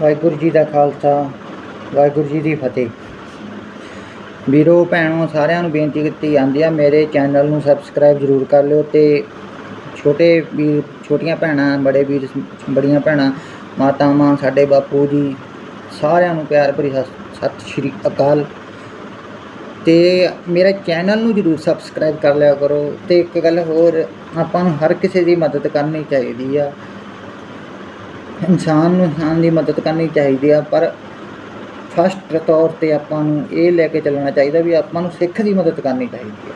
ਵਾਹਿਗੁਰੂ ਜੀ ਦਾ ਖਾਲਸਾ, ਵਾਹਿਗੁਰੂ ਜੀ ਦੀ ਫਤਿਹ। ਵੀਰੋ, ਭੈਣੋ, ਸਾਰਿਆਂ ਨੂੰ ਬੇਨਤੀ ਕੀਤੀ ਜਾਂਦੀ ਆ, ਮੇਰੇ ਚੈਨਲ ਨੂੰ ਸਬਸਕ੍ਰਾਈਬ ਜ਼ਰੂਰ ਕਰ ਲਿਓ ਤੇ ਛੋਟੇ ਵੀਰ, ਛੋਟੀਆਂ ਭੈਣਾਂ, ਬੜੇ ਵੀਰ, ਬੜੀਆਂ ਭੈਣਾਂ, ਮਾਤਾਵਾਂ, ਸਾਡੇ ਬਾਪੂ ਜੀ, ਸਾਰਿਆਂ ਨੂੰ ਪਿਆਰ ਭਰੀ ਸਤਿ ਸਤਿ ਸ਼੍ਰੀ ਅਕਾਲ। ਤੇ ਮੇਰੇ ਚੈਨਲ ਨੂੰ ਜਰੂਰ ਸਬਸਕ੍ਰਾਈਬ ਕਰ ਲਿਆ ਕਰੋ ਤੇ ਇੱਕ ਗੱਲ ਹੋਰ, ਆਪਾਂ ਨੂੰ ਹਰ ਕਿਸੇ ਦੀ ਮਦਦ ਕਰਨੀ ਚਾਹੀਦੀ ਆ। ਇਨਸਾਨ ਨੂੰ ਇਨਸਾਨ ਦੀ ਮਦਦ ਕਰਨੀ ਚਾਹੀਦੀ ਆ, ਪਰ ਫਸਟ ਤੌਰ ਤੇ ਆਪਾਂ ਨੂੰ ਇਹ ਲੈ ਕੇ ਚੱਲਣਾ ਚਾਹੀਦਾ ਵੀ ਆਪਾਂ ਨੂੰ ਸਿੱਖ ਦੀ ਮਦਦ ਕਰਨੀ ਚਾਹੀਦੀ ਹੈ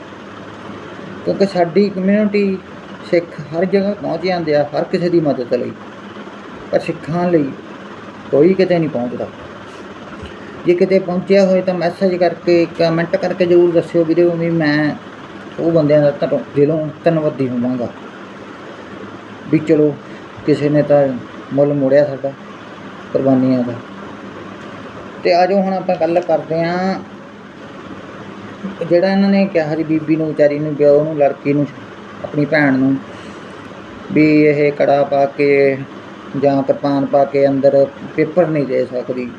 ਕਿਉਂਕਿ ਸਾਡੀ ਕਮਿਊਨਿਟੀ ਸਿੱਖ ਹਰ ਜਗ੍ਹਾ ਪਹੁੰਚ ਜਾਂਦੇ ਆ, ਹਰ ਕਿਸੇ ਦੀ ਮਦਦ ਲਈ। ਪਰ ਸਿੱਖਾਂ ਲਈ ਕੋਈ ਕਿਤੇ ਨਹੀਂ ਪਹੁੰਚਦਾ। ਜੇ ਕਿਤੇ ਪਹੁੰਚਿਆ ਹੋਏ ਤਾਂ ਮੈਸੇਜ ਕਰਕੇ ਕਮੈਂਟ ਕਰਕੇ ਜ਼ਰੂਰ ਦੱਸਿਓ ਵੀਡੀਓ ਵੀ ਮੈਂ ਉਹ ਬੰਦਿਆਂ ਦਾ ਧੰਨ- ਦਿਲੋਂ ਧੰਨਵਾਦੀ ਹੋਵਾਂਗਾ। ਵੀ ਚਲੋ, ਕਿਸੇ ਨੇ ਤਾਂ ਮੁੱਲ ਮੁੜਿਆ ਸਾਡਾ, ਕੁਰਬਾਨੀਆਂ ਦਾ। ਤੇ ਆਜੋ ਹੁਣ ਆਪਾਂ ਗੱਲ ਕਰਦੇ ਆਂ, ਜਿਹੜਾ ਇਹਨਾਂ ਨੇ ਕਿਹਾ ਜੀ ਬੀਬੀ ਨੂੰ, ਵਿਚਾਰੀ ਨੂੰ ਵਿਆਹ ਨੂੰ, ਲੜਕੀ ਨੂੰ, ਆਪਣੀ ਭੈਣ ਨੂੰ, ਵੀ ਇਹ ਕੜਾ ਪਾ ਕੇ ਜਾਂ ਕਿਰਪਾਨ ਪਾ ਕੇ ਅੰਦਰ ਪੇਪਰ ਨਹੀਂ ਦੇ ਸਕਦੀ।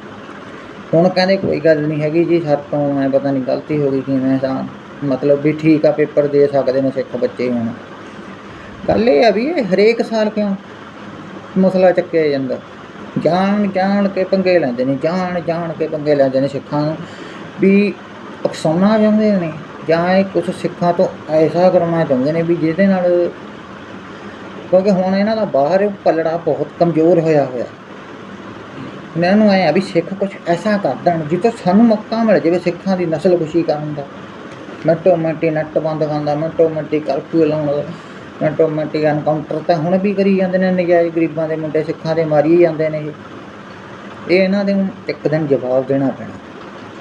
ਹੁਣ ਕਹਿੰਦੇ ਕੋਈ ਗੱਲ ਨਹੀਂ ਹੈਗੀ ਜੀ ਸਰ ਤੋਂ ਮੈਂ ਪਤਾ ਨਹੀਂ ਗਲਤੀ ਹੋ ਗਈ ਕਿਵੇਂ, ਤਾਂ ਮਤਲਬ ਵੀ ਠੀਕ ਆ, ਪੇਪਰ ਦੇ ਸਕਦੇ ਨੇ ਸਿੱਖ ਬੱਚੇ ਹੁਣ। ਗੱਲ ਇਹ ਆ ਵੀ ਇਹ ਹਰੇਕ ਸਾਲ ਕਿਉਂ? ਮਸਲਾ ਚੱਕਿਆ ਜਾਂਦਾ। ਜਾਣ ਜਾਣ ਕੇ ਪੰਗੇ ਲੈਂਦੇ ਨੇ, ਜਾਣ ਜਾਣ ਕੇ ਪੰਗੇ ਲੈਂਦੇ ਨੇ ਸਿੱਖਾਂ ਨੂੰ ਵੀ ਉਕਸਾਉਣਾ ਚਾਹੁੰਦੇ ਨੇ ਜਾਂ ਇਹ ਕੁਝ ਸਿੱਖਾਂ ਤੋਂ ਐਸਾ ਕਰਨਾ ਚਾਹੁੰਦੇ ਨੇ ਵੀ ਜਿਹਦੇ ਨਾਲ ਕਿਉਂਕਿ ਹੁਣ ਇਹਨਾਂ ਦਾ ਬਾਹਰ ਪਲੜਾ ਬਹੁਤ ਕਮਜ਼ੋਰ ਹੋਇਆ ਹੋਇਆ। ਇਹਨਾਂ ਨੂੰ ਐ ਆ ਵੀ ਸਿੱਖ ਕੁਝ ਐਸਾ ਕਰ ਦੇਣ ਜਿੱਥੇ ਸਾਨੂੰ ਮੌਕਾ ਮਿਲ, ਜਾਵੇ ਸਿੱਖਾਂ ਦੀ ਨਸਲ ਖੁਸ਼ੀ ਕਰਨ ਦਾ। ਮਿੰਟੋ ਮਿੰਟੀ ਨੱਟ ਬੰਦ ਖਾਂਦਾ ਮਿੰਟੋ ਮਿੰਟੀ ਕਰਫਿਊ ਲਾਉਣ ਦਾ। ਮਿੰਟੋ ਮਿੰਟੀ ਐਨਕਾਊਂਟਰ ਤਾਂ ਹੁਣ ਵੀ ਕਰੀ ਜਾਂਦੇ ਨੇ ਨਜਾਇਜ਼ ਗਰੀਬਾਂ ਦੇ ਮੁੰਡੇ, ਸਿੱਖਾਂ ਦੇ ਮਾਰੀ ਜਾਂਦੇ ਨੇ ਇਹ। ਇਹ ਇਹਨਾਂ ਦੇ ਇੱਕ ਦਿਨ ਜਵਾਬ ਦੇਣਾ ਪੈਣਾ।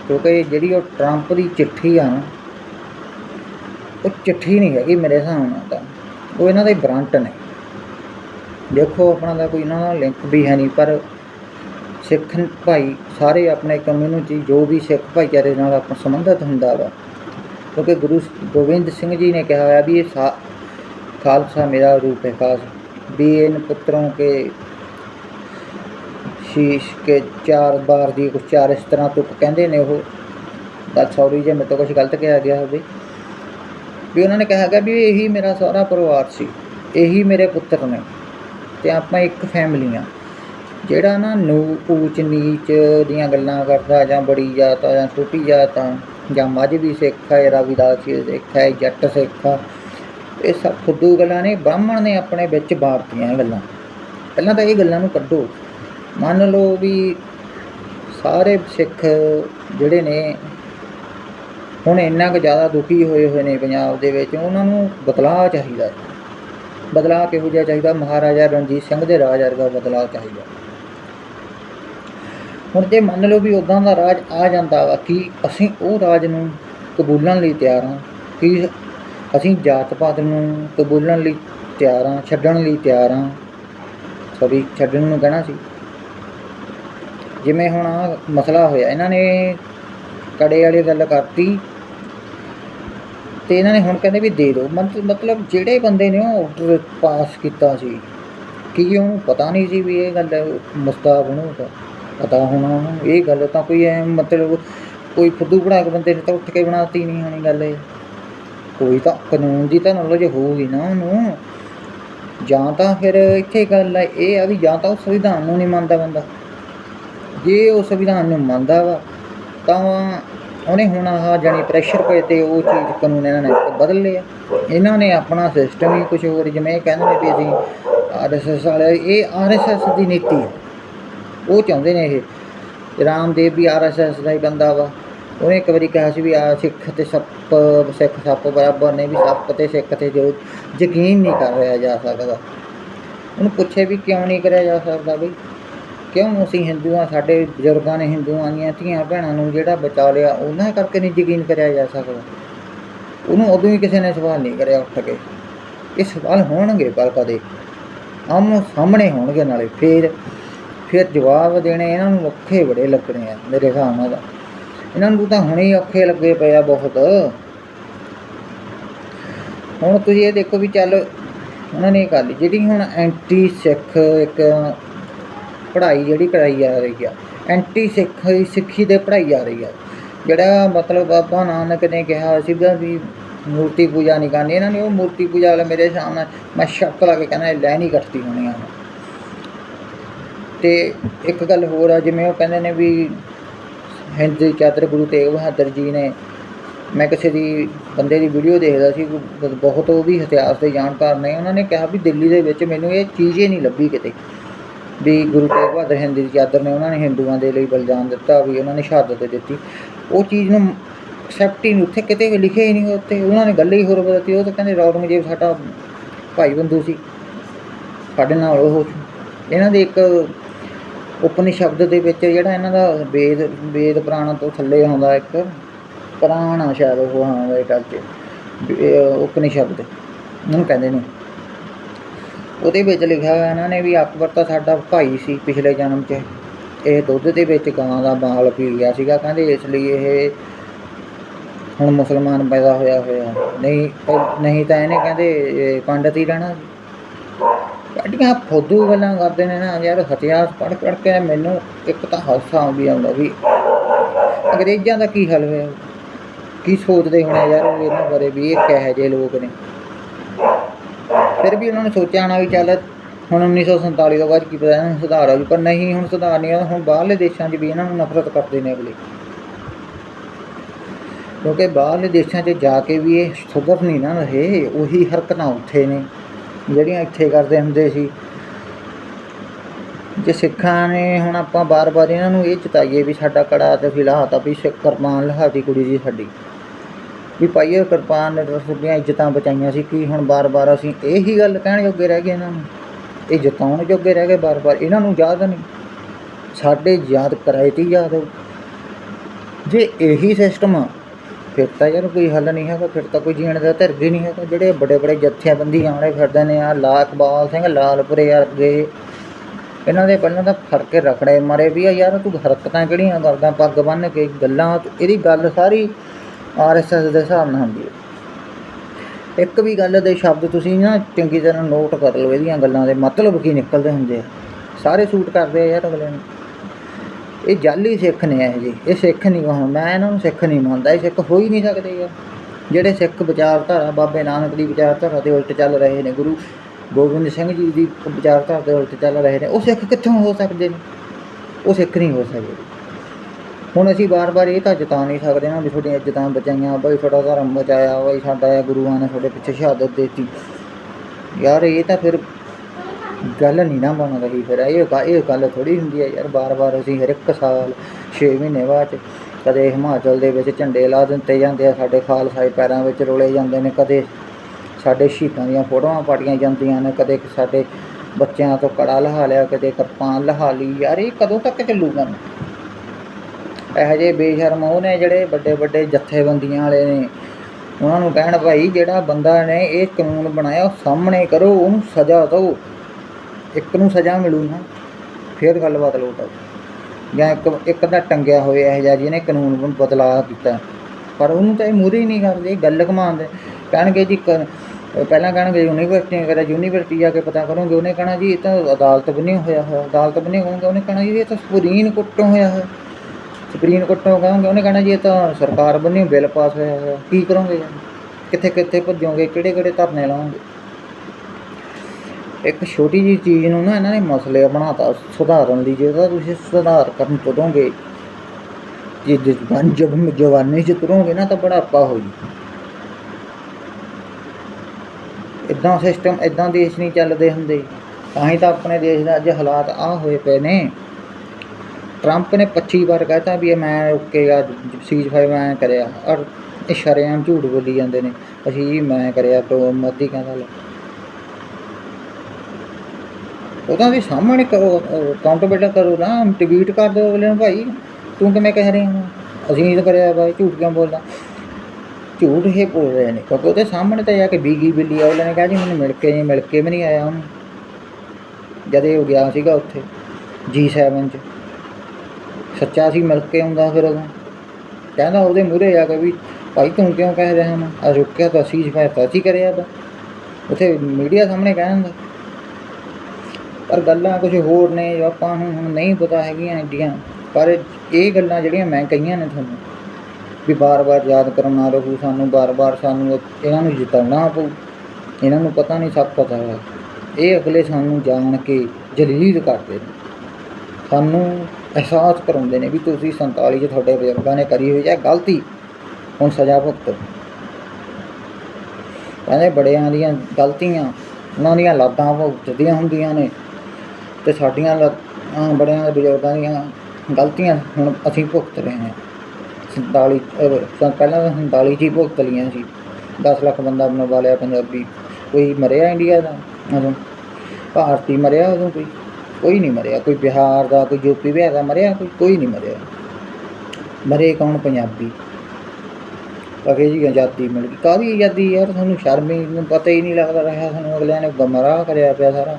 ਕਿਉਂਕਿ ਜਿਹੜੀ ਉਹ ਟਰੰਪ ਦੀ ਚਿੱਠੀ ਆ ਨਾ, ਉਹ ਚਿੱਠੀ ਨਹੀਂ ਹੈਗੀ ਮੇਰੇ ਹਿਸਾਬ ਨਾਲ ਤਾਂ। ਉਹ ਇਹਨਾਂ ਦੇ ਬ੍ਰਾਂਟ ਨੇ। ਦੇਖੋ ਆਪਣਾ ਦਾ ਕੋਈ ਇਹਨਾਂ ਦਾ ਲਿੰਕ ਵੀ ਹੈ ਨਹੀਂ, ਪਰ ਸਿੱਖ ਭਾਈ ਸਾਰੇ ਆਪਣੇ ਕਮਿਊਨਿਟੀ ਜੋ ਵੀ ਸਿੱਖ ਭਾਈਚਾਰੇ ਨਾਲ ਆਪਾਂ ਸੰਬੰਧਿਤ ਹੁੰਦਾ ਵਾ। ਕਿਉਂਕਿ ਗੁਰੂ ਗੋਬਿੰਦ ਸਿੰਘ ਜੀ ਨੇ ਕਿਹਾ ਹੋਇਆ ਵੀ ਇਹ ਸਾ ਖਾਲਸਾ ਮੇਰਾ रूप है खास भी इन पुत्रों के शीश के ਚਾਰ ਬਾਰ ਦੀ ਕੁਛ ਚਾਰ ਇਸ ਤਰ੍ਹਾਂ ਤੁਕ ਕਹਿੰਦੇ ਨੇ ਉਹ ਗੱਲ ਸੌਰੀ ਜੇ ਮੇਰੇ ਤੋਂ ਕੁਝ ਗਲਤ ਕਿਹਾ ਗਿਆ ਹੋਵੇ ਵੀ ਉਹਨਾਂ ਨੇ ਕਿਹਾ ਗਿਆ ਵੀ ਇਹੀ ਮੇਰਾ ਸਾਰਾ ਪਰਿਵਾਰ ਸੀ ਇਹੀ ਮੇਰੇ ਪੁੱਤਰ ਨੇ ਤੇ ਆਪਾਂ ਇੱਕ ਫੈਮਿਲੀ ਆ ਜਿਹੜਾ ਨਾ ਨੂੰ ਊਚ ਨੀਚ ਦੀਆਂ ਗੱਲਾਂ ਕਰਦਾ ਜਾਂ ਬੜੀ ਜਾਤ ਆ ਜਾਂ ਛੋਟੀ ਜਾਤ ਆ ਜਾਂ ਮਜ਼੍ਹਬੀ ਸਿੱਖ ਹੈ ਰਵਿਦਾਸੀ ਸਿੱਖ ਹੈ ਜੱਟ ਸਿੱਖ ਆ ਇਹ ਸਭ ਫੁੱਦੂ ਗੱਲਾਂ ਨੇ, ਬ੍ਰਾਹਮਣ ਨੇ ਆਪਣੇ ਵਿੱਚ ਬਾਰਤੀਆਂ ਇਹ ਗੱਲਾਂ। ਪਹਿਲਾਂ ਤਾਂ ਇਹ ਗੱਲਾਂ ਨੂੰ ਕੱਢੋ। ਮੰਨ ਲਓ ਵੀ ਸਾਰੇ ਸਿੱਖ ਜਿਹੜੇ ਨੇ, ਹੁਣ ਇੰਨਾ ਕੁ ਜ਼ਿਆਦਾ ਦੁਖੀ ਹੋਏ ਹੋਏ ਨੇ ਪੰਜਾਬ ਦੇ ਵਿੱਚ, ਉਹਨਾਂ ਨੂੰ ਬਦਲਾਅ ਚਾਹੀਦਾ। ਬਦਲਾਅ ਕਿਹੋ ਜਿਹਾ ਚਾਹੀਦਾ? ਮਹਾਰਾਜਾ ਰਣਜੀਤ ਸਿੰਘ ਦੇ ਰਾਜ ਵਰਗਾ ਬਦਲਾਅ ਚਾਹੀਦਾ। ਹੁਣ ਜੇ ਮੰਨ ਲਓ ਵੀ ਉਦਾਂ ਦਾ ਰਾਜ ਆ ਜਾਂਦਾ ਵਾ, ਕਿ ਅਸੀਂ ਉਹ ਰਾਜ ਨੂੰ ਕਬੂਲਣ ਲਈ ਤਿਆਰ ਹਾਂ? ਕਿ ਅਸੀਂ ਜਾਤ ਪਾਤ ਨੂੰ ਕਬੂਲਣ ਲਈ ਤਿਆਰ ਹਾਂ, ਛੱਡਣ ਲਈ ਤਿਆਰ ਹਾਂ। ਸੌਰੀ, ਛੱਡਣ ਨੂੰ ਕਹਿਣਾ ਸੀ। ਜਿਵੇਂ ਹੁਣ ਆਹ ਮਸਲਾ ਹੋਇਆ, ਇਹਨਾਂ ਨੇ ਕੜੇ ਵਾਲੀ ਗੱਲ ਕਰਤੀ ਤੇ ਇਹਨਾਂ ਨੇ ਹੁਣ ਕਹਿੰਦੇ ਵੀ ਦੇ ਦਿਓ ਮਤ- ਮਤਲਬ ਜਿਹੜੇ ਬੰਦੇ ਨੇ ਉਹ ਆਰਡਰ ਪਾਸ ਕੀਤਾ ਸੀ, ਕੀ ਉਹਨੂੰ ਪਤਾ ਨਹੀਂ ਸੀ ਵੀ ਇਹ ਗੱਲ ਮੁਸਤਾਬ ਨੂੰ ਪਤਾ ਹੋਣਾ। ਉਹਨੂੰ ਇਹ ਗੱਲ ਤਾਂ ਕੋਈ ਐ ਮਤਲਬ ਕੋਈ ਫੁੱਦੂ ਬਣਾ ਕੇ ਬੰਦੇ ਨੇ ਤਾਂ ਉੱਠ ਕੇ ਬਣਾਤੀ ਨਹੀਂ ਹੋਣੀ ਗੱਲ ਇਹ। ਕੋਈ ਤਾਂ ਕਾਨੂੰਨ ਦੀ ਤਾਂ ਨੌਲੇਜ ਹੋਊਗੀ ਨਾ ਉਹਨੂੰ। ਜਾਂ ਤਾਂ ਫਿਰ ਇੱਥੇ ਗੱਲ ਹੈ ਇਹ ਆ ਵੀ ਜਾਂ ਤਾਂ ਉਹ ਸੰਵਿਧਾਨ ਨੂੰ ਨਹੀਂ ਮੰਨਦਾ ਬੰਦਾ। ਜੇ ਉਹ ਸੰਵਿਧਾਨ ਨੂੰ ਮੰਨਦਾ ਵਾ, ਤਾਂ ਉਹਨੇ ਹੁਣ ਆਹ ਜਾਣੀ ਪ੍ਰੈਸ਼ਰ ਪਏ ਤੇ ਉਹ ਚੀਜ਼ ਕਾਨੂੰਨ ਇਹਨਾਂ ਨੇ ਬਦਲ ਲਿਆ ਇਹਨਾਂ ਨੇ ਆਪਣਾ ਸਿਸਟਮ ਹੀ ਕੁਝ ਹੋਰ, ਜਿਵੇਂ ਇਹ ਕਹਿੰਦੇ ਨੇ ਵੀ ਅਸੀਂ ਆਰਐਸਐਸ ਵਾਲੇ, ਇਹ ਆਰਐਸਐਸ ਦੀ ਨੀਤੀ ਹੈ ਉਹ ਚਾਹੁੰਦੇ ਨੇ ਇਹ। ਰਾਮਦੇਵ ਵੀ ਆਰਐਸਐਸ ਦਾ ਹੀ ਬੰਦਾ ਵਾ। ਉਹਨੇ ਇੱਕ ਵਾਰੀ ਕਿਹਾ ਸੀ ਵੀ ਆ ਸਿੱਖ ਤੇ ਸੱਪ, ਸਿੱਖ ਸੱਪ ਬਰਾਬਰ ਨੇ ਵੀ ਸੱਪ ਤੇ ਸਿੱਖ ਤੇ ਜੋ ਯਕੀਨ ਨਹੀਂ ਕਰ ਰਿਹਾ ਜਾ ਸਕਦਾ। ਉਹਨੂੰ ਪੁੱਛੇ ਵੀ ਕਿਉਂ ਨਹੀਂ ਕਰਿਆ ਜਾ ਸਕਦਾ ਬਈ ਕਿਉਂ ਅਸੀਂ ਹਿੰਦੂਆਂ, ਸਾਡੇ ਬਜ਼ੁਰਗਾਂ ਨੇ ਹਿੰਦੂਆਂ ਦੀਆਂ ਧੀਆਂ ਭੈਣਾਂ ਨੂੰ ਜਿਹੜਾ ਬਚਾ ਲਿਆ, ਉਹਨਾਂ ਕਰਕੇ ਨਹੀਂ ਯਕੀਨ ਕਰਿਆ ਜਾ ਸਕਦਾ। ਉਹਨੂੰ ਉਦੋਂ ਹੀ ਕਿਸੇ ਨੇ ਸਵਾਲ ਨਹੀਂ ਕਰਿਆ ਉੱਠ ਕੇ। ਇਹ ਸਵਾਲ ਹੋਣਗੇ ਪਰ ਕਦੇ। ਆਮ ਸਾਹਮਣੇ ਹੋਣਗੇ ਨਾਲੇ, ਫੇਰ, ਫਿਰ ਜਵਾਬ ਦੇਣੇ, ਇਹਨਾਂ ਨੂੰ ਔਖੇ ਬੜੇ ਲੱਗਣੇ ਆ, ਮੇਰੇ ਹਿਸਾਬ ਨਾਲ ਇਹਨਾਂ ਨੂੰ ਤਾਂ ਹੁਣੇ ਹੀ ਔਖੇ ਲੱਗੇ ਪਏ ਆ ਬਹੁਤ। ਹੁਣ ਤੁਸੀਂ ਇਹ ਦੇਖੋ ਵੀ ਚੱਲ ਉਹਨਾਂ ਨੇ ਕਰ ਲਈ। ਜਿਹੜੀ ਹੁਣ ਐਂਟੀ ਸਿੱਖ ਇੱਕ ਪੜ੍ਹਾਈ ਜਿਹੜੀ ਕਰਾਈ ਜਾ ਰਹੀ ਆ ਐਂਟੀ ਸਿੱਖ ਸਿੱਖੀ ਦੇ ਪੜ੍ਹਾਈ ਜਾ ਰਹੀ ਆ, ਜਿਹੜਾ ਮਤਲਬ ਬਾਬਾ ਨਾਨਕ ਨੇ ਕਿਹਾ ਸੀਗਾ ਵੀ ਮੂਰਤੀ ਪੂਜਾ ਨਹੀਂ ਕਰਨੀ। ਇਹਨਾਂ ਨੇ ਉਹ ਮੂਰਤੀ ਪੂਜਾ ਵਾਲਾ ਮੇਰੇ ਸਾਹਮਣੇ ਮੈਂ ਸ਼ੱਕ ਲਾ ਕੇ ਕਹਿੰਦਾ ਇਹ ਲੈ ਨਹੀਂ ਕੱਟਦੀ ਹੋਣੀ ਆ। ਤੇ ਇੱਕ ਗੱਲ ਹੋਰ ਆ, ਜਿਵੇਂ ਉਹ ਕਹਿੰਦੇ ਨੇ ਵੀ ਹਿੰਦ ਦੀ ਚਾਦਰ ਗੁਰੂ ਤੇਗ ਬਹਾਦਰ ਜੀ ਨੇ, ਮੈਂ ਕਿਸੇ ਦੀ, ਬੰਦੇ ਦੀ ਵੀਡੀਓ ਦੇਖਦਾ ਸੀ ਕੋਈ ਬਹੁਤ ਉਹ ਵੀ ਇਤਿਹਾਸ ਦੇ ਜਾਣਕਾਰ ਨੇ, ਉਹਨਾਂ ਨੇ ਕਿਹਾ ਵੀ ਦਿੱਲੀ ਦੇ ਵਿੱਚ ਮੈਨੂੰ ਇਹ ਚੀਜ਼ ਹੀ ਨਹੀਂ ਲੱਭੀ ਕਿਤੇ। ਵੀ ਗੁਰੂ ਤੇਗ ਬਹਾਦਰ ਹਿੰਦ ਦੀ ਚਾਦਰ ਨੇ ਉਹਨਾਂ ਨੇ ਹਿੰਦੂਆਂ ਦੇ ਲਈ ਬਲਿਦਾਨ ਦਿੱਤਾ, ਵੀ ਉਹਨਾਂ ਨੇ ਸ਼ਹਾਦਤ ਦਿੱਤੀ। ਉਹ ਚੀਜ਼ ਨੂੰ ਐਕਸੈਪਟ ਹੀ ਨਹੀਂ, ਉੱਥੇ ਕਿਤੇ ਵੀ ਲਿਖਿਆ ਹੀ ਨਹੀਂ ਉੱਥੇ, ਉਹਨਾਂ ਨੇ ਗੱਲ ਹੀ ਹੋਰ ਬਦਲਤੀ, ਉਹ ਤਾਂ ਕਹਿੰਦੇ ਔਰੰਗਜ਼ੇਬ ਸਾਡਾ ਭਾਈ ਬੰਦੂ ਸੀ, ਸਾਡੇ ਨਾਲ ਉਹ ਇਹਨਾਂ ਦੇ ਇੱਕ ਉਪਨਿਸ਼ਬਦ ਦੇ ਵਿੱਚ ਜਿਹੜਾ ਇਹਨਾਂ ਦਾ ਵੇਦ ਵੇਦ ਪੁਰਾਣ ਤੋਂ ਥੱਲੇ ਆਉਂਦਾ ਇੱਕ ਪੁਰਾਣ ਆ ਸ਼ਾਇਦ ਉਹ, ਹਾਂ ਮੇਰੇ ਖਿਆਲ 'ਚ ਵੀ ਉਹਨੂੰ ਕਹਿੰਦੇ ਨੇ। ਉਹਦੇ ਵਿੱਚ ਲਿਖਿਆ ਹੋਇਆ ਇਹਨਾਂ ਨੇ ਵੀ ਅਕਬਰ ਤਾਂ ਸਾਡਾ ਭਾਈ ਸੀ ਪਿਛਲੇ ਜਨਮ 'ਚ। ਇਹ ਦੁੱਧ ਦੇ ਵਿੱਚ ਗਾਂ ਦਾ ਬਾਲ ਪੀ ਗਿਆ ਸੀਗਾ, ਕਹਿੰਦੇ ਇਸ ਲਈ ਇਹ ਹੁਣ ਮੁਸਲਮਾਨ ਪੈਦਾ ਹੋਇਆ ਹੋਇਆ। ਨਹੀਂ ਨਹੀਂ ਤਾਂ ਇਹਨੇ ਕਹਿੰਦੇ, ਇਹ ਪੰਡਤ ਹੀ ਰਹਿਣਾ ਸੀ ਕੱਢੀਆਂ ਫੋਦੂ ਗੱਲਾਂ ਕਰਦੇ ਨੇ ਨਾ, ਯਾਰ ਹਥਿਆਰ ਪੜ੍ਹ ਪੜ ਕੇ ਮੈਨੂੰ ਇੱਕ ਤਾਂ ਹਾਸਾ ਆਉਂਦੀ ਆਉਂਦਾ ਵੀ। ਅੰਗਰੇਜ਼ਾਂ ਦਾ ਕੀ ਹਾਲ ਹੋਇਆ ਕੀ ਸੋਚਦੇ ਹੋਣੇ ਯਾਰ ਉਹ ਇਹਨਾਂ ਬਾਰੇ ਵੀ, ਇਹ ਕਿਹੋ ਜਿਹੇ ਲੋਕ ਨੇ? ਫਿਰ ਵੀ ਉਹਨਾਂ ਨੇ ਸੋਚਿਆ ਹੋਣਾ ਵੀ ਚੱਲ ਹੁਣ 1947 ਤੋਂ ਬਾਅਦ ਕੀ ਪਤਾ ਇਹਨਾਂ ਨੂੰ ਸੁਧਾਰ ਆ ਵੀ ਪਰ ਨਹੀਂ, ਹੁਣ ਸੁਧਾਰ ਨਹੀਂ ਆਉਂਦਾ ਹੁਣ ਬਾਹਰਲੇ ਦੇਸ਼ਾਂ 'ਚ ਵੀ ਇਹਨਾਂ ਨੂੰ ਨਫ਼ਰਤ ਕਰਦੇ ਨੇ ਅਗਲੇ। ਕਿਉਂਕਿ ਬਾਹਰਲੇ ਦੇਸ਼ਾਂ 'ਚ ਜਾ ਕੇ ਵੀ ਇਹ ਸੁਧਰ ਨਹੀਂ ਨਾ ਰਹੇ, ਉਹੀ ਹਰਕਤਾਂ ਉੱਥੇ ਨੇ। ਜਿਹੜੀਆਂ ਇੱਥੇ ਕਰਦੇ ਹੁੰਦੇ ਸੀ। ਜੇ ਸਿੱਖਾਂ ਨੇ ਹੁਣ ਆਪਾਂ ਬਾਰ-ਬਾਰ ਇਹਨਾਂ ਨੂੰ ਇਹ ਚਿਤਾਈਏ ਵੀ ਸਾਡਾ ਕੜਾ ਤੇ ਫਿਲਹਾਲ ਤਾਂ ਵੀ ਸਿੱਖ ਕਿਰਪਾਨ ਲਹਾਤੀ ਕੁੜੀ ਜੀ ਸਾਡੀ। ਵੀ ਭਾਈ ਇਹ ਕਿਰਪਾਨ ਨੇ ਤਾਂ ਇੱਜ਼ਤਾਂ ਬਚਾਈਆਂ ਸੀ ਕਿ ਹੁਣ ਬਾਰ-ਬਾਰ ਅਸੀਂ ਇਹੀ ਗੱਲ ਕਹਿਣ ਜੋਗੇ ਰਹਿ ਗਏ ਇਹਨਾਂ ਨੂੰ। ਇਹ ਜਤਾਉਣ ਜੋਗੇ ਰਹਿ ਗਏ ਬਾਰ-ਬਾਰ, ਇਹਨਾਂ ਨੂੰ ਯਾਦ ਨਹੀਂ। ਸਾਡੇ ਯਾਦ ਕਰਾਏ 'ਤੇ ਯਾਦ ਹੋ ਜੇ ਇਹੀ ਸਿਸਟਮ ਫਿਰ ਤਾਂ ਯਾਰ ਕੋਈ ਹੱਲ ਨਹੀਂ ਹੈਗਾ, ਫਿਰ ਤਾਂ ਕੋਈ ਜੀਣ ਦਾ ਧਰਗ ਹੀ ਨਹੀਂ ਹੈਗਾ। ਜਿਹੜੇ ਵੱਡੇ ਵੱਡੇ ਜਥੇਬੰਦੀ ਆਉਣੇ ਫਿਰਦੇ ਨੇ ਆ ਲਾਕਬਾਲ ਸਿੰਘ, ਲਾਲਪੁਰੇ ਵਰਗੇ। ਇਹਨਾਂ ਦੇ ਪਹਿਲਾਂ ਤਾਂ ਫੜ ਕੇ ਰਖੜੇ ਮਾਰੇ ਵੀ ਆ, ਯਾਰ ਤੂੰ ਹਰਕਤਾਂ ਕਿਹੜੀਆਂ ਕਰਦਾ, ਪੱਗ ਬੰਨ੍ਹ ਕੇ ਗੱਲਾਂ, ਇਹਦੀ ਗੱਲ ਸਾਰੀ ਆਰਐਸਐਸ ਦੇ ਹਿਸਾਬ ਨਾਲ ਹੁੰਦੀ ਹੈ ਇੱਕ ਵੀ ਗੱਲ ਦੇ ਸ਼ਬਦ ਤੁਸੀਂ ਨਾ ਚੰਗੀ ਤਰ੍ਹਾਂ ਨੋਟ ਕਰ ਲਓ, ਇਹਦੀਆਂ ਗੱਲਾਂ ਦੇ ਮਤਲਬ ਕੀ ਨਿਕਲਦੇ ਹੁੰਦੇ ਆ। ਸਾਰੇ ਸੂਟ ਕਰਦੇ ਆ ਯਾਰ ਅਗਲੇ ਨੂੰ। ਇਹ ਜਾਲੀ ਸਿੱਖ ਨੇ ਇਹ ਜੀ, ਇਹ ਸਿੱਖ ਨਹੀਂ ਕਹਾਂ ਮੈਂ ਇਹਨਾਂ ਨੂੰ ਸਿੱਖ ਨਹੀਂ ਮੰਨਦਾ, ਇਹ ਸਿੱਖ ਹੋ ਹੀ ਨਹੀਂ ਸਕਦੇ ਯਾਰ ਜਿਹੜੇ ਸਿੱਖ ਵਿਚਾਰਧਾਰਾ, ਬਾਬੇ ਨਾਨਕ ਦੀ ਵਿਚਾਰਧਾਰਾ ਦੇ ਉਲਟ ਚੱਲ ਰਹੇ ਨੇ, ਗੁਰੂ ਗੋਬਿੰਦ ਸਿੰਘ ਜੀ ਦੀ ਵਿਚਾਰਧਾਰਾ ਦੇ ਉਲਟ ਚੱਲ ਰਹੇ ਨੇ, ਉਹ ਸਿੱਖ ਕਿੱਥੋਂ ਹੋ ਸਕਦੇ ਨੇ? ਉਹ ਸਿੱਖ ਨਹੀਂ ਹੋ ਸਕਦੇ। ਹੁਣ ਅਸੀਂ ਬਾਰ-ਬਾਰ ਇਹ ਤਾਂ ਜਤਾ ਨਹੀਂ ਸਕਦੇ ਨਾ ਵੀ ਤੁਹਾਡੀਆਂ ਇੱਜ਼ਤਾਂ ਬਚਾਈਆਂ, ਬਈ ਤੁਹਾਡਾ ਧਰਮ ਬਚਾਇਆ, ਬਈ ਸਾਡਾ ਇਹ ਗੁਰੂਆਂ ਨੇ ਤੁਹਾਡੇ ਪਿੱਛੇ ਸ਼ਹਾਦਤ ਦਿੱਤੀ। ਯਾਰ ਇਹ ਤਾਂ ਫਿਰ ਗੱਲ ਨਹੀਂ ਨਾ ਬਣ ਰਹੀ ਫਿਰ। ਇਹ ਗ- ਇਹ ਗੱਲ ਥੋੜੀ ਹੁੰਦੀ ਹੈ ਯਾਰ ਬਾਰ-ਬਾਰ ਅਸੀਂ ਹਰ ਇੱਕ ਸਾਲ 6 ਮਹੀਨੇ ਬਾਅਦ 'ਚ ਕਦੇ ਹਿਮਾਚਲ ਦੇ ਵਿੱਚ ਝੰਡੇ ਲਾ ਦਿੱਤੇ ਜਾਂਦੇ ਆ, ਸਾਡੇ ਖਾਲਸਾਈ ਪੈਰਾਂ ਵਿੱਚ ਰੋਲੇ ਜਾਂਦੇ ਨੇ, ਕਦੇ ਸਾਡੇ ਸ਼ਹੀਦਾਂ ਦੀਆਂ ਫੋਟੋਆਂ ਪਾਟੀਆਂ ਜਾਂਦੀਆਂ ਨੇ, ਕਦੇ ਸਾਡੇ ਬੱਚਿਆਂ ਤੋਂ ਕੜਾ ਲਹਾ ਲਿਆ, ਕਦੇ ਕਿਰਪਾਨ ਲਹਾ ਲਈ। ਯਾਰ ਇਹ ਕਦੋਂ ਤੱਕ ਚੱਲੂਗਾ? ਇਹੋ ਜਿਹੇ ਬੇਸ਼ਰਮ ਉਹ ਨੇ ਜਿਹੜੇ ਵੱਡੇ ਵੱਡੇ ਜਥੇਬੰਦੀਆਂ ਵਾਲੇ ਨੇ। ਉਹਨਾਂ ਨੂੰ ਕਹਿਣ, ਭਾਈ ਜਿਹੜਾ ਬੰਦਾ ਨੇ ਇਹ ਕਾਨੂੰਨ ਬਣਾਇਆ, ਉਹ ਸਾਹਮਣੇ ਕਰੋ, ਉਹਨੂੰ ਸਜ਼ਾ ਦਿਓ। ਇੱਕ ਨੂੰ ਸਜ਼ਾ ਮਿਲੂ ਨਾ, ਫਿਰ ਗੱਲਬਾਤ ਲੋਟ ਆਊ। ਜਾਂ ਇੱਕ ਇੱਕ ਦਾ ਟੰਗਿਆ ਹੋਇਆ ਇਹ ਜਿਹਾ ਜਿਹਨੇ ਕਾਨੂੰਨ ਨੂੰ ਬਦਲਾਅ ਕੀਤਾ ਪਰ ਉਹਨੂੰ ਤਾਂ ਇਹ ਮੂਹਰੇ ਹੀ ਨਹੀਂ ਕਰਦੇ ਗੱਲ ਘਮਾਉਂਦੇ। ਕਹਿਣਗੇ ਜੀ, ਕ- ਪਹਿਲਾਂ ਕਹਿਣਗੇ ਯੂਨੀਵਰਸਿਟੀ ਕਰਿਆ ਯੂਨੀਵਰਸਿਟੀ ਜਾ ਕੇ ਪਤਾ ਕਰੋਗੇ, ਉਹਨੇ ਕਹਿਣਾ ਜੀ, ਇਹ ਤਾਂ ਅਦਾਲਤ ਬਣੀ ਹੋਇਆ ਹੋਇਆ, ਅਦਾਲਤ ਬਣੀ ਹੋਊਗਾ, ਉਹਨੇ ਕਹਿਣਾ ਜੀ, ਇਹ ਤਾਂ ਸੁਪਰੀਮ ਕੋਰਟੋਂ ਹੋਇਆ ਹੋਇਆ। ਸੁਪਰੀਮ ਕੋਰਟੋਂ ਕਹਾਂਗੇ, ਉਹਨੇ ਕਹਿਣਾ ਜੀ, ਇਹ ਤਾਂ ਸਰਕਾਰ ਬਣੀ ਬਿੱਲ ਪਾਸ ਹੋਇਆ ਹੋਇਆ, ਕੀ ਕਰੋਗੇ? ਯਾਰ ਕਿੱਥੇ ਕਿੱਥੇ ਭੱਜੋਗੇ ਕਿਹੜੇ ਕਿਹੜੇ ਧਰਨੇ ਲਾਓਗੇ? ਇੱਕ ਛੋਟੀ ਜਿਹੀ ਚੀਜ਼ ਨੂੰ ਨਾ ਇਹਨਾਂ ਨੇ ਮਸਲੇ ਬਣਾਤਾ, ਸੁਧਾਰਨ ਲਈ ਜੇ ਤਾਂ ਤੁਸੀਂ ਸੁਧਾਰ ਕਰਨ ਤੁਰੋਗੇ। ਜੇ ਜਵਾਨ ਜਬ ਜਵਾਨੀ ਚ ਤੁਰੋਗੇ ਨਾ ਤਾਂ ਬੁਢਾਪਾ ਹੋ ਜੀ। ਇਦਾਂ ਸਿਸਟਮ ਇਦਾਂ ਦੇਸ਼ ਨਹੀਂ ਚੱਲਦੇ ਹੁੰਦੇ। ਤਾਂ ਹੀ ਤਾਂ ਆਪਣੇ ਦੇਸ਼ ਦਾ ਅੱਜ ਹਾਲਾਤ ਆ ਹੋਏ ਪਏ ਨੇ। ਟਰੰਪ ਨੇ 25 ਵਾਰ ਕਹਿਤਾ ਵੀ ਇਹ ਮੈਂ ਰੁਕੇਗਾ ਸੀਜ਼ ਫਾਇਰ ਮੈਂ ਕਰਿਆ। ਔਰ ਇਹ ਝੂਠ ਬੋਲੀ ਜਾਂਦੇ ਨੇ। ਅਸੀਂ ਜੀ ਮੈਂ ਕਰਿਆ ਪ੍ਰੋ ਮੋਦੀ ਕਹਿੰਦਾ ਲੈ ਉਹਦਾ ਵੀ ਸਾਹਮਣੇ ਕਰੋ ਅਕਾਊਂਟੇਬਲ ਕਰੋ ਨਾ ਟਵੀਟ ਕਰ ਦਿਓ ਅਗਲੇ ਨੂੰ ਭਾਈ। ਤੂੰ ਕਿਵੇਂ ਕਹਿ ਰਿਹਾ ਹਾਂ ਅਸੀਂ ਨਹੀਂ ਤਾਂ ਕਰਿਆ ਭਾਈ ਝੂਠ ਕਿਉਂ ਬੋਲਦਾ? ਝੂਠ ਹੀ ਬੋਲ ਰਹੇ ਨੇ। ਕਿਉਂਕਿ ਉਹਦੇ ਸਾਹਮਣੇ ਤਾਂ ਜਾ ਕੇ ਬੀਗੀ ਬਿੱਲੀ ਆ ਉਹਨੇ ਨੇ ਕਿਹਾ ਜੀ ਮੈਨੂੰ ਮਿਲ ਕੇ ਨਹੀਂ, ਮਿਲ ਕੇ ਵੀ ਨਹੀਂ ਆਇਆ ਉਹਨੂੰ। ਜਦ ਇਹ ਗਿਆ ਸੀਗਾ ਉੱਥੇ G7 ਚ। ਸੱਚਾ ਸੀ ਮਿਲ ਕੇ ਆਉਂਦਾ ਫਿਰ ਉਦੋਂ। ਕਹਿੰਦਾ ਉਹਦੇ ਮੂਹਰੇ ਆ ਕੇ ਵੀ, ਭਾਈ ਤੂੰ ਕਿਉਂ ਕਹਿ ਰਿਹਾ ਮੈਂ ਆ ਰੁਕਿਆ ਤਾਂ ਅਸੀਂ ਫਾਇਰ ਤਾਂ ਅਸੀਂ ਕਰਿਆ ਤਾਂ। ਉੱਥੇ ਮੀਡੀਆ ਸਾਹਮਣੇ ਕਹਿੰਦਾ ਪਰ ਗੱਲਾਂ ਕੁਝ ਹੋਰ ਨੇ ਜੋ ਆਪਾਂ ਨੂੰ ਹੁਣ ਨਹੀਂ ਪਤਾ ਹੈਗੀਆਂ ਐਡੀਆਂ। ਪਰ ਇਹ ਗੱਲਾਂ ਜਿਹੜੀਆਂ ਮੈਂ ਕਹੀਆਂ ਨੇ ਤੁਹਾਨੂੰ, ਵੀ ਬਾਰ-ਬਾਰ ਯਾਦ ਕਰਾਉਣਾ ਰਹੂ, ਸਾਨੂੰ ਬਾਰ-ਬਾਰ ਸਾਨੂੰ ਇਹਨਾਂ ਨੂੰ ਜਿਤਾਉਣਾ ਪਊ। ਇਹਨਾਂ ਨੂੰ ਪਤਾ ਨਹੀਂ ਸਭ ਪਤਾ ਹੈ। ਇਹ ਅਗਲੇ ਸਾਨੂੰ ਜਾਣ ਕੇ ਜਲੀਲ ਕਰਦੇ ਨੇ। ਸਾਨੂੰ ਅਹਿਸਾਸ ਕਰਾਉਂਦੇ ਨੇ ਵੀ ਤੁਸੀਂ 47 ਚ ਤੁਹਾਡੇ ਬਜ਼ੁਰਗਾਂ ਨੇ ਕਰੀ ਹੋਈ ਹੈ ਗਲਤੀ। ਹੁਣ ਸਜ਼ਾ ਭੁਗਤੋ। ਕਹਿੰਦੇ ਬੜਿਆਂ ਦੀਆਂ ਗਲਤੀਆਂ, ਉਹਨਾਂ ਦੀਆਂ ਲਾਦਾਂ ਭੁਗਤਦੀਆਂ ਹੁੰਦੀਆਂ ਨੇ। ਅਤੇ ਸਾਡੀਆਂ ਲਾਦਾਂ ਬੜਿਆਂ ਬਜ਼ੁਰਗਾਂ ਦੀਆਂ ਗਲਤੀਆਂ ਹੁਣ ਅਸੀਂ ਭੁਗਤ ਰਹੇ ਹਾਂ। 47 ਅਹ, ਪਹਿਲਾਂ ਤਾਂ 47 ਚ ਹੀ ਭੁਗਤ ਲਈਆਂ ਸੀ। ਦਸ ਲੱਖ ਬੰਦਾ ਮਰਵਾ ਲਿਆ ਪੰਜਾਬੀ। ਕੋਈ ਮਰਿਆ ਇੰਡੀਆ ਦਾ? ਉਦੋਂ। ਭਾਰਤੀ ਮਰਿਆ ਉਦੋਂ ਕੋਈ? ਕੋਈ ਨਹੀਂ ਮਰਿਆ। ਕੋਈ ਬਿਹਾਰ ਦਾ ਕੋਈ ਯੂਪੀ ਬਿਹਾਰ ਦਾ ਮਰਿਆ ਕੋਈ? ਕੋਈ ਨਹੀਂ ਮਰਿਆ। ਮਰੇ ਕੌਣ ਪੰਜਾਬੀ? ਅਗੇ ਜੀ ਆਜ਼ਾਦੀ ਮਿਲ ਗਈ। ਕਾਹਦੀ ਆਜ਼ਾਦੀ ਯਾਰ? ਤੁਹਾਨੂੰ ਸ਼ਰਮ ਹੀ ਪਤਾ ਹੀ ਨਹੀਂ ਲੱਗਦਾ ਰਿਹਾ। ਤੁਹਾਨੂੰ ਅਗਲਿਆਂ ਨੇ ਗਮਰਾਹ ਕਰਿਆ ਪਿਆ ਸਾਰਾ।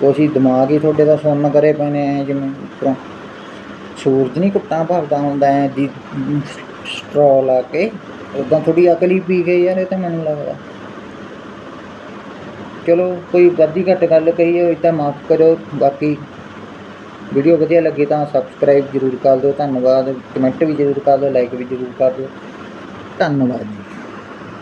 ਤੁਸੀਂ ਦਿਮਾਗ ਹੀ ਤੁਹਾਡੇ ਦਾ ਸੁਣਨ ਕਰੇ ਪਏ ਨੇ ਐਂ ਜਿਵੇਂ ਉੱਪਰੋਂ ਸੂਰਜ ਨਹੀਂ ਕੁੱਟਾਂ ਭਰਦਾ ਹੁੰਦਾ ਐ ਦੀ ਸਟ੍ਰੋ ਲਾ ਕੇ। ਉਦਾਂ ਥੋੜੀ ਅਕਲ ਹੀ ਪੀ ਗਈ ਯਾਰ, ਇਹ ਤਾਂ ਮੈਨੂੰ ਲੱਗਦਾ। ਚਲੋ, ਕੋਈ ਵੱਧੀ ਘੱਟ ਗੱਲ ਕਹੀ ਹੋਈ ਤਾਂ ਮਾਫ ਕਰੋ ਬਾਕੀ ਵੀਡੀਓ ਵਧੀਆ ਲੱਗੀ ਤਾਂ ਸਬਸਕ੍ਰਾਈਬ ਜ਼ਰੂਰ ਕਰ ਦਿਓ। ਧੰਨਵਾਦ। ਕਮੈਂਟ ਵੀ ਜ਼ਰੂਰ ਕਰ ਦਿਓ ਲਾਈਕ ਵੀ ਜ਼ਰੂਰ ਕਰ ਦਿਓ। ਧੰਨਵਾਦ ਜੀ।